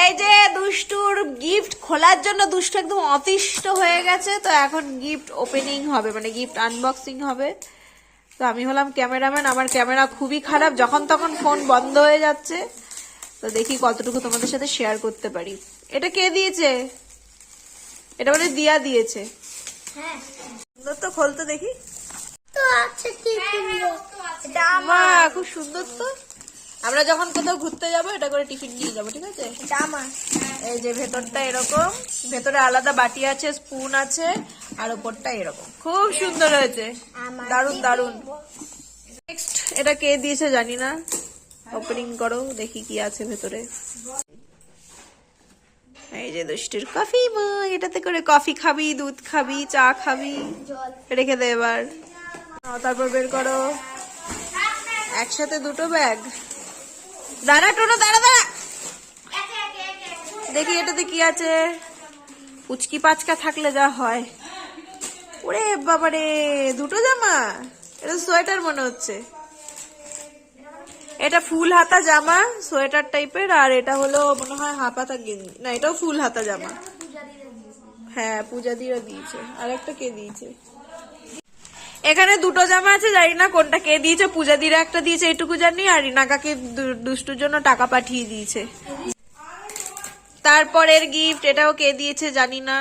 এই যে দুষ্টুর গিফট খোলার জন্য দুষ্টু একদম অতিষ্ঠ হয়ে গেছে তো এখন গিফট ওপেনিং হবে মানে গিফট আনবক্সিং হবে। তো আমি হলাম ক্যামেরাম্যান আমার ক্যামেরা খুবই খারাপ যখন তখন ফোন বন্ধ হয়ে যাচ্ছে। তো দেখি কতটুকু তোমাদের সাথে শেয়ার করতে পারি। এটা কে দিয়েছে? এটা মানে দিয়া দিয়েছে। হ্যাঁ। সুন্দর তো খোলতে দেখি। তো কি কিনবো এটা মা খুব সুন্দর তো। আমরা যখন কোথাও ঘুরতে যাব এটা করে টিফিন নিয়ে যাব ঠিক আছে? এটা আমার এই যে ভেতরটা এরকম ভেতরে আলাদা বাটি আছে স্পুন আছে আর ওপরটা এরকম। খুব সুন্দর হয়েছে। দারুণ দারুণ নেক্সট এটা কে দিয়েছে জানি না। ওপেনিং করো দেখি কি আছে ভেতরে। এই যে দুষ্টির কফি এটাতে করে কফি খাবি দুধ খাবি চা খাবি। রেখে দে এবার। তারপর বের করো। একসাথে দুটো ব্যাগ দাঁড়া টোনো দাঁড়া দাঁড়া। দেখি এটাতে কি আছে। পুচকি পাচকা থাকলে যা হয়। ওরে বাবারে দুটো জামা? এটা সোয়েটার মনে হচ্ছে। এটা ফুল হাতা জামা সোয়েটার টাইপের আর এটা হলো মনে হয় হাফ হাতা গেঞ্জি। না এটাও ফুল হাতা জামা। হ্যাঁ পূজা দিয়ে দিয়েছে। আর একটা কে দিয়েছে? এখানে দুটো জামা আছে, জানি না কোনটা কে দিয়েছে পূজা দিরা একটা দিয়েছে, এটুকু জানি, আর রিনাকাকে দুষ্টুর জন্য টাকা পাঠিয়ে দিয়েছে। তারপরের গিফট এটাও কে দিয়েছে জানি না।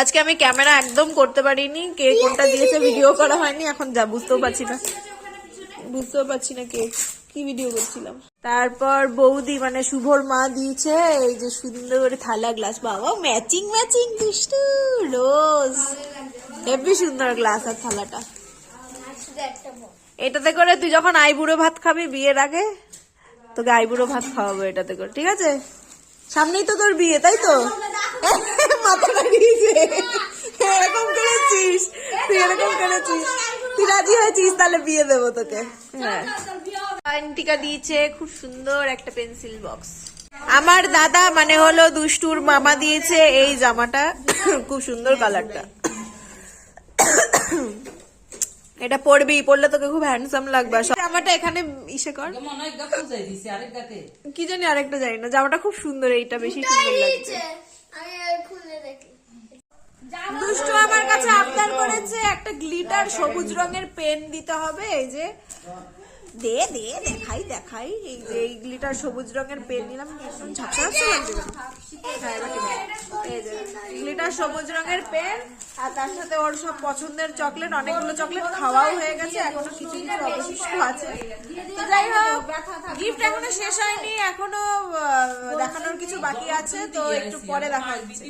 আজকে আমি ক্যামেরা একদম করতে পারিনি, কে কোনটা দিয়েছে ভিডিও করা হয়নি, এখন যা, বুঝতেও পারছি না। বুঝতেও পারছি না কে। কি ভিডিও করছিলাম? তারপর বৌদি মানে শুভর মা দিয়েছে এই যে সুন্দর করে থালা গ্লাস বাবা ম্যাচিং ম্যাচিং দুষ্টু, রোজ। হেভি সুন্দর গ্লাস আর থালাটা। এটাতে করে তুই যখন আইবুড়ো ভাত খাবি বিয়ের আগে, তোকে আইবুড়ো ভাত খাওয়াবো এটাতে করে, ঠিক আছে? সামনেই তো তোর বিয়ে, তাই তো? মাথা লাগিয়েছে। এরকম করেছিস, তুই এরকম করেছিস। তুই রাজি হয়েছিস, তাহলে বিয়ে দেবো তোকে। হ্যাঁ। আন্টিকা দিয়েছে খুব সুন্দর একটা পেন্সিল বক্স। আমার দাদা মানে হলো দুষ্টুর মামা দিয়েছে এই জামাটা খুব সুন্দর কালারটা। এটা পরবি পরলে তোকে খুব হ্যান্ডসাম লাগবে জামাটা এখানে ইসে কর। কি জানি আরেকটা জানি না জামাটা খুব সুন্দর এইটা বেশি সুন্দর লাগছে। আমি খুলে দেখি। দুষ্টু আমার কাছে আবদার করেছে একটা গ্লিটার সবুজ রঙের পেন দিতে হবে এই যে। দে দে দেখাই দেখাই। এই যে এই গ্লিটার সবুজ রঙের পেন নিলাম একদম ঝাপসা কেন? হ্যাঁ, গ্লিটার সবুজ রঙের পেন আর তার সাথে ওর সব পছন্দের চকলেট অনেকগুলো চকলেট খাওয়াও হয়ে গেছে এখনও কিছু কিছু অবশিষ্ট আছে। তো যাই হোক গিফট এখনও শেষ হয়নি এখনও দেখানোর কিছু বাকি আছে তো একটু পরে দেখা হচ্ছে।